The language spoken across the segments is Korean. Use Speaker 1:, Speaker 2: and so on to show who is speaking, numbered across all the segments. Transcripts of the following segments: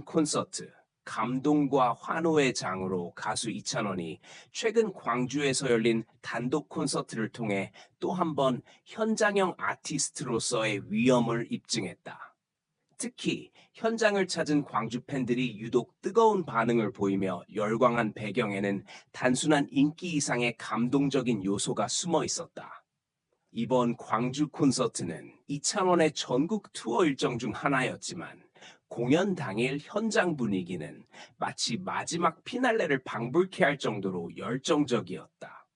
Speaker 1: 콘서트 감동과 환호의 장으로 가수 이찬원이 최근 광주에서 열린 단독 콘서트를 통해 또 한 번 현장형 아티스트로서의 위엄을 입증했다. 특히 현장을 찾은 광주 팬들이 유독 뜨거운 반응을 보이며 열광한 배경에는 단순한 인기 이상의 감동적인 요소가 숨어 있었다. 이번 광주 콘서트는 이찬원의 전국 투어 일정 중 하나였지만 공연 당일 현장 분위기는 마치 마지막 피날레를 방불케 할 정도로 열정적이었다.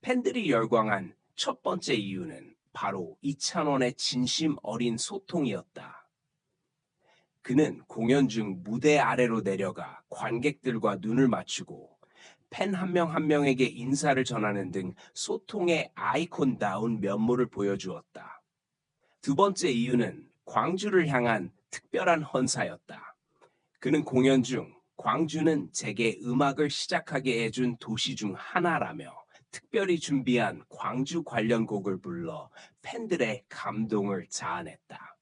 Speaker 1: 팬들이 열광한 첫 번째 이유는 바로 이찬원의 진심 어린 소통이었다. 그는 공연 중 무대 아래로 내려가 관객들과 눈을 맞추고 팬 한 명한 명에게 인사를 전하는 등 소통의 아이콘다운 면모를 보여주었다. 두 번째 이유는 광주를 향한 특별한 헌사였다. 그는 공연 중 광주는 제게 음악을 시작하게 해준 도시 중 하나라며 특별히 준비한 광주 관련 곡을 불러 팬들의 감동을 자아냈다.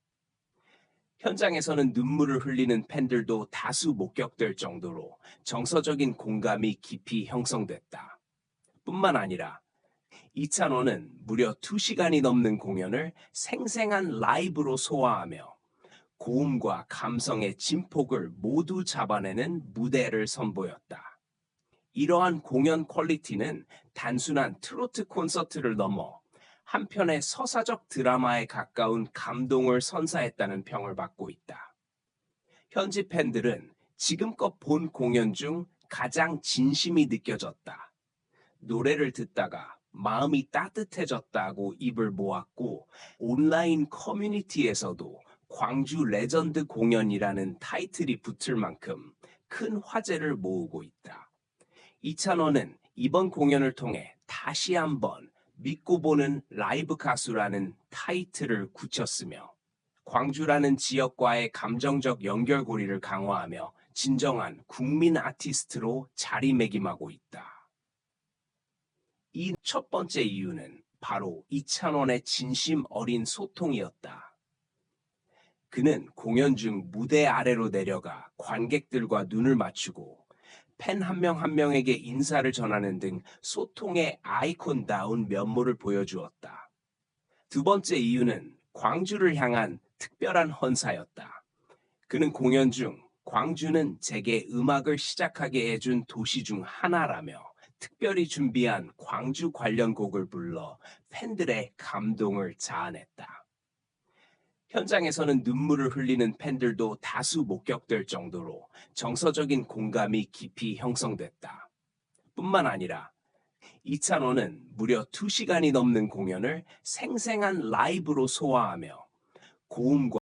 Speaker 1: 현장에서는 눈물을 흘리는 팬들도 다수 목격될 정도로 정서적인 공감이 깊이 형성됐다. 뿐만 아니라 이찬원은 무려 2시간이 넘는 공연을 생생한 라이브로 소화하며 고음과 감성의 진폭을 모두 잡아내는 무대를 선보였다. 이러한 공연 퀄리티는 단순한 트로트 콘서트를 넘어 한편의 서사적 드라마에 가까운 감동을 선사했다는 평을 받고 있다. 현지 팬들은 지금껏 본 공연 중 가장 진심이 느껴졌다. 노래를 듣다가 마음이 따뜻해졌다고 입을 모았고 온라인 커뮤니티에서도 광주 레전드 공연이라는 타이틀이 붙을 만큼 큰 화제를 모으고 있다. 이찬원은 이번 공연을 통해 다시 한번 믿고 보는 라이브 가수라는 타이틀을 굳혔으며 광주라는 지역과의 감정적 연결고리를 강화하며 진정한 국민 아티스트로 자리매김하고 있다. 이 첫 번째 이유는 바로 이찬원의 진심 어린 소통이었다. 그는 공연 중 무대 아래로 내려가 관객들과 눈을 맞추고 팬 한명한 명에게 인사를 전하는 등 소통의 아이콘다운 면모를 보여주었다. 두 번째 이유는 광주를 향한 특별한 헌사였다. 그는 공연 중 광주는 제게 음악을 시작하게 해준 도시 중 하나라며 특별히 준비한 광주 관련 곡을 불러 팬들의 감동을 자아냈다. 현장에서는 눈물을 흘리는 팬들도 다수 목격될 정도로 정서적인 공감이 깊이 형성됐다. 뿐만 아니라 이찬원은 무려 2시간이 넘는 공연을 생생한 라이브로 소화하며 고음과